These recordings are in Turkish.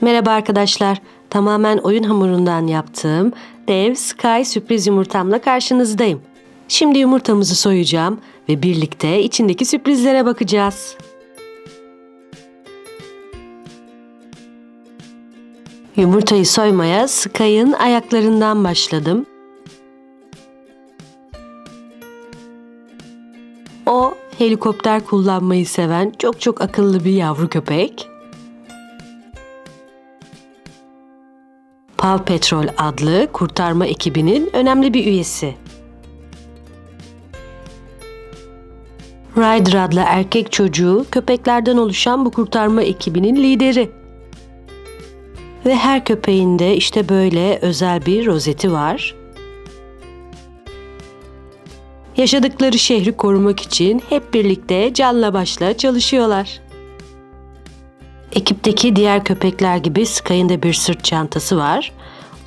Merhaba arkadaşlar. Tamamen oyun hamurundan yaptığım dev Sky sürpriz yumurtamla karşınızdayım. Şimdi yumurtamızı soyacağım ve birlikte içindeki sürprizlere bakacağız. Yumurtayı soymaya Sky'ın ayaklarından başladım. O helikopter kullanmayı seven çok çok akıllı bir yavru köpek. Paw Patrol adlı kurtarma ekibinin önemli bir üyesi. Ryder adlı erkek çocuğu köpeklerden oluşan bu kurtarma ekibinin lideri. Ve her köpeğinde işte böyle özel bir rozeti var. Yaşadıkları şehri korumak için hep birlikte canla başla çalışıyorlar. Ekipteki diğer köpekler gibi Sky'ın da bir sırt çantası var.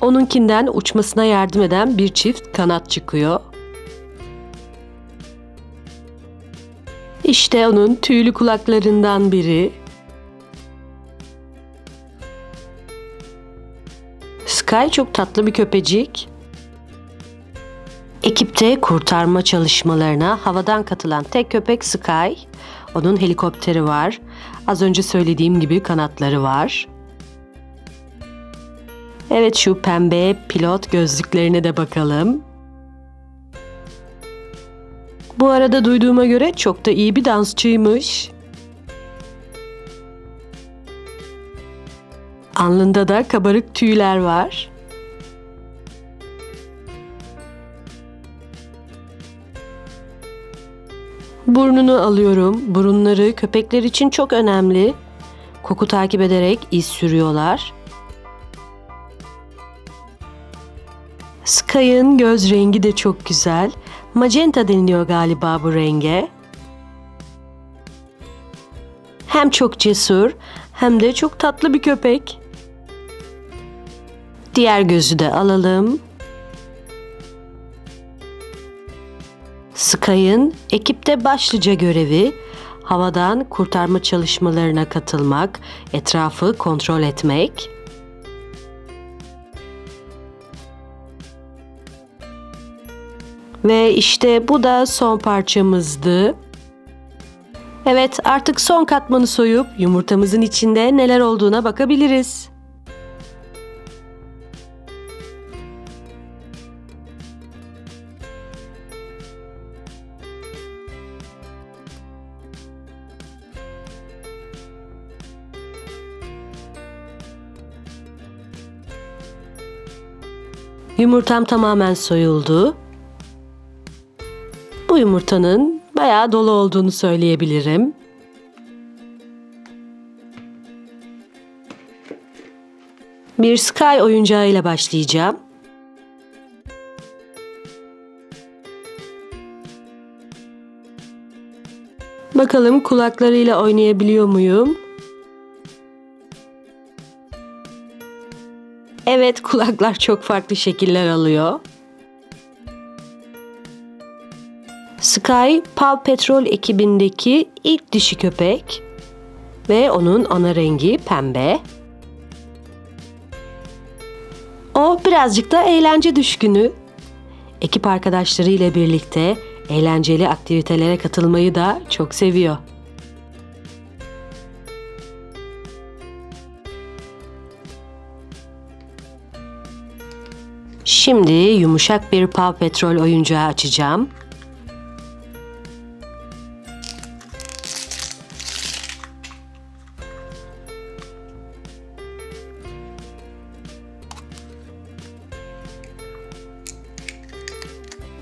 Onunkinden uçmasına yardım eden bir çift kanat çıkıyor. İşte onun tüylü kulaklarından biri. Sky çok tatlı bir köpecik. Ekipte kurtarma çalışmalarına havadan katılan tek köpek Sky. Onun helikopteri var. Az önce söylediğim gibi kanatları var. Evet şu pembe pilot gözlüklerine de bakalım. Bu arada duyduğuma göre çok da iyi bir dansçıymış. Alnında da kabarık tüyler var. Burnunu alıyorum. Burunları köpekler için çok önemli. Koku takip ederek iz sürüyorlar. Sky'ın göz rengi de çok güzel. Magenta deniliyor galiba bu renge. Hem çok cesur hem de çok tatlı bir köpek. Diğer gözü de alalım. Sky'ın ekipte başlıca görevi havadan kurtarma çalışmalarına katılmak, etrafı kontrol etmek. Ve işte bu da son parçamızdı. Evet, artık son katmanı soyup yumurtamızın içinde neler olduğuna bakabiliriz. Yumurtam tamamen soyuldu. Bu yumurtanın bayağı dolu olduğunu söyleyebilirim. Bir Sky oyuncağıyla başlayacağım. Bakalım kulaklarıyla oynayabiliyor muyum? Evet, kulaklar çok farklı şekiller alıyor. Sky, Paw Patrol ekibindeki ilk dişi köpek ve onun ana rengi pembe. O birazcık da eğlence düşkünü. Ekip arkadaşları ile birlikte eğlenceli aktivitelere katılmayı da çok seviyor. Şimdi yumuşak bir Paw Patrol oyuncağı açacağım.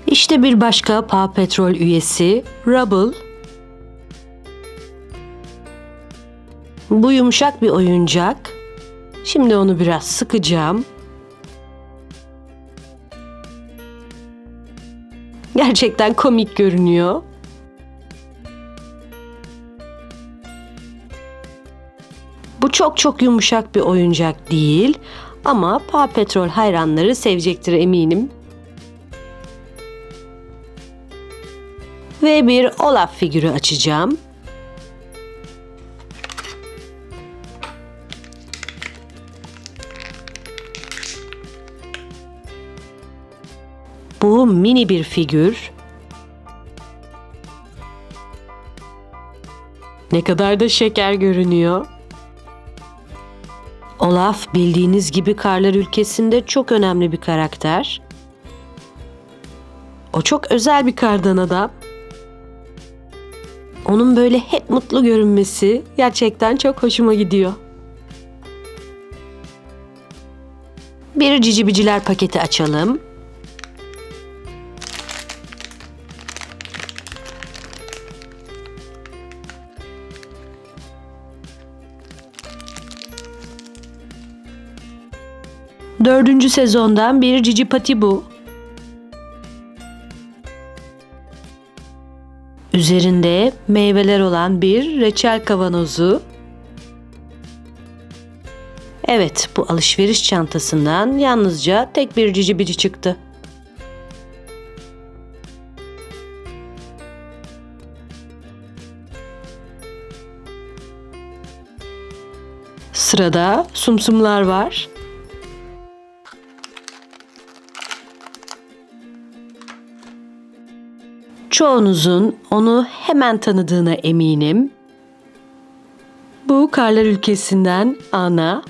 İşte bir başka Paw Patrol üyesi Rubble. Bu yumuşak bir oyuncak. Şimdi onu biraz sıkacağım. Gerçekten komik görünüyor. Bu çok çok yumuşak bir oyuncak değil ama Paw Patrol hayranları sevecektir eminim. Ve bir Olaf figürü açacağım. Bu mini bir figür. Ne kadar da şeker görünüyor. Olaf bildiğiniz gibi Karlar ülkesinde çok önemli bir karakter. O çok özel bir kardan adam. Onun böyle hep mutlu görünmesi gerçekten çok hoşuma gidiyor. Bir cici biciler paketi açalım. Dördüncü sezondan bir cici pati bu. Üzerinde meyveler olan bir reçel kavanozu. Evet, bu alışveriş çantasından yalnızca tek bir cici bici çıktı. Sırada sumsumlar var. Çoğunuzun onu hemen tanıdığına eminim. Bu Karlar ülkesinden Ana.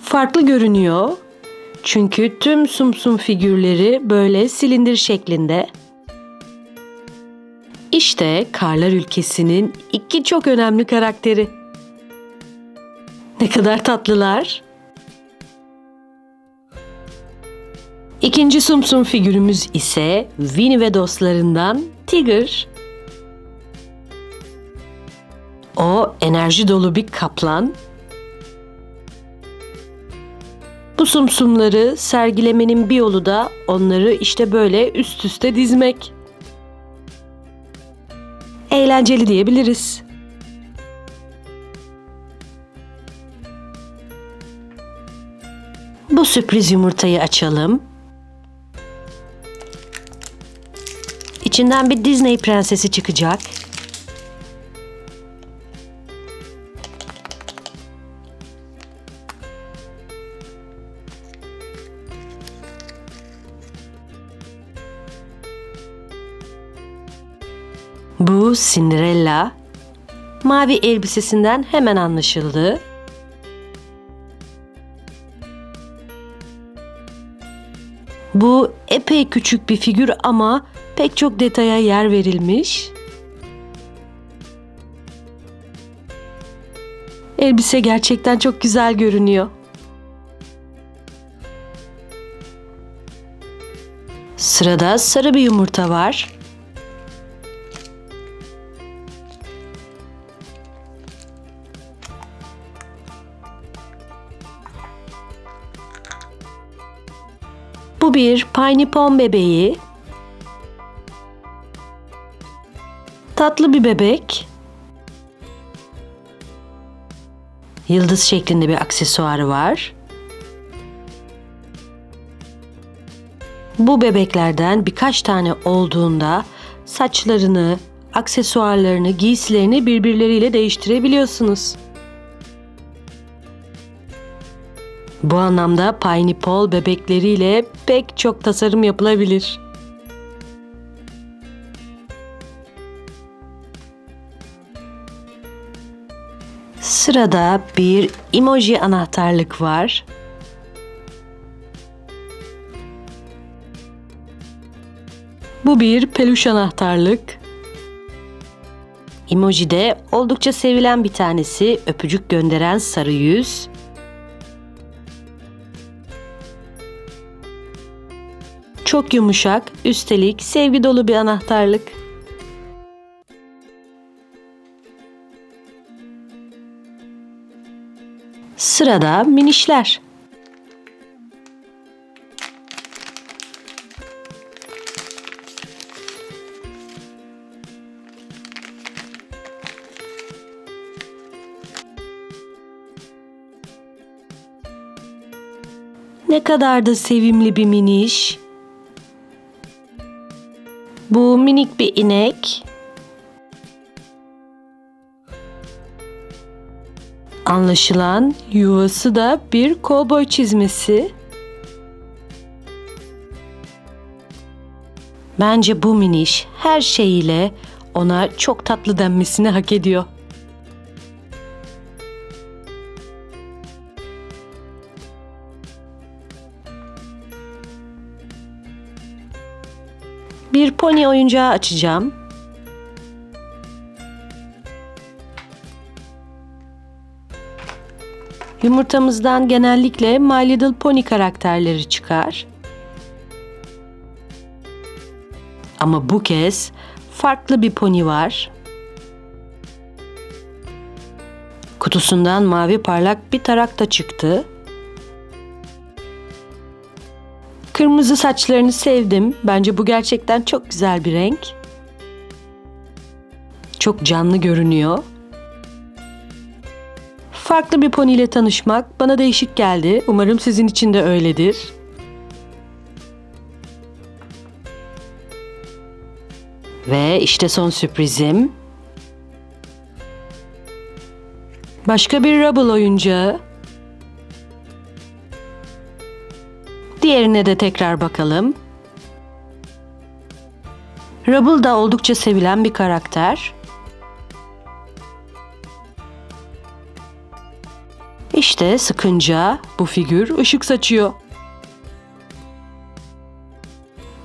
Farklı görünüyor. Çünkü tüm sumsum figürleri böyle silindir şeklinde. İşte Karlar ülkesinin iki çok önemli karakteri. Ne kadar tatlılar. İkinci sumsum figürümüz ise Winnie ve dostlarından Tigger. O enerji dolu bir kaplan. Bu sumsumları sergilemenin bir yolu da onları işte böyle üst üste dizmek. Eğlenceli diyebiliriz. Bu sürpriz yumurtayı açalım. İçinden bir Disney prensesi çıkacak. Bu Cinderella. Mavi elbisesinden hemen anlaşıldı. Bu epey küçük bir figür ama pek çok detaya yer verilmiş. Elbise gerçekten çok güzel görünüyor. Sırada sarı bir yumurta var. Bu bir Piney Pon bebeği. Tatlı bir bebek. Yıldız şeklinde bir aksesuarı var. Bu bebeklerden birkaç tane olduğunda saçlarını, aksesuarlarını, giysilerini birbirleriyle değiştirebiliyorsunuz. Bu anlamda Piney Paul bebekleriyle pek çok tasarım yapılabilir. Sırada bir emoji anahtarlık var. Bu bir peluş anahtarlık. Emoji de oldukça sevilen bir tanesi öpücük gönderen sarı yüz. Çok yumuşak, üstelik sevgi dolu bir anahtarlık. Sırada minişler. Ne kadar da sevimli bir miniş. Bu minik bir inek. Anlaşılan yuvası da bir kovboy çizmesi. Bence bu miniş her şeyiyle ona çok tatlı denmesini hak ediyor. Bir pony oyuncağı açacağım. Yumurtamızdan genellikle My Little Pony karakterleri çıkar. Ama bu kez farklı bir pony var. Kutusundan mavi parlak bir tarak da çıktı. Kırmızı saçlarını sevdim. Bence bu gerçekten çok güzel bir renk. Çok canlı görünüyor. Farklı bir pony ile tanışmak bana değişik geldi. Umarım sizin için de öyledir. Ve işte son sürprizim. Başka bir Rubble oyuncağı. Diğerine de tekrar bakalım. Rubble da oldukça sevilen bir karakter. İşte sıkınca bu figür ışık saçıyor.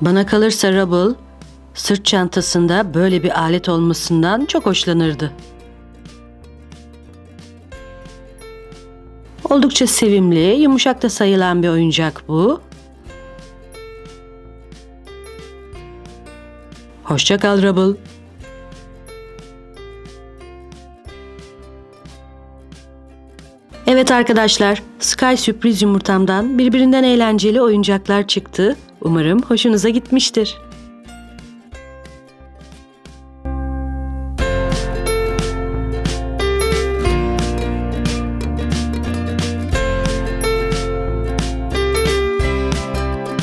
Bana kalırsa Rubble sırt çantasında böyle bir alet olmasından çok hoşlanırdı. Oldukça sevimli, yumuşak da sayılan bir oyuncak bu. Hoşça kal Rubble. Evet arkadaşlar, Sky sürpriz yumurtamdan birbirinden eğlenceli oyuncaklar çıktı. Umarım hoşunuza gitmiştir.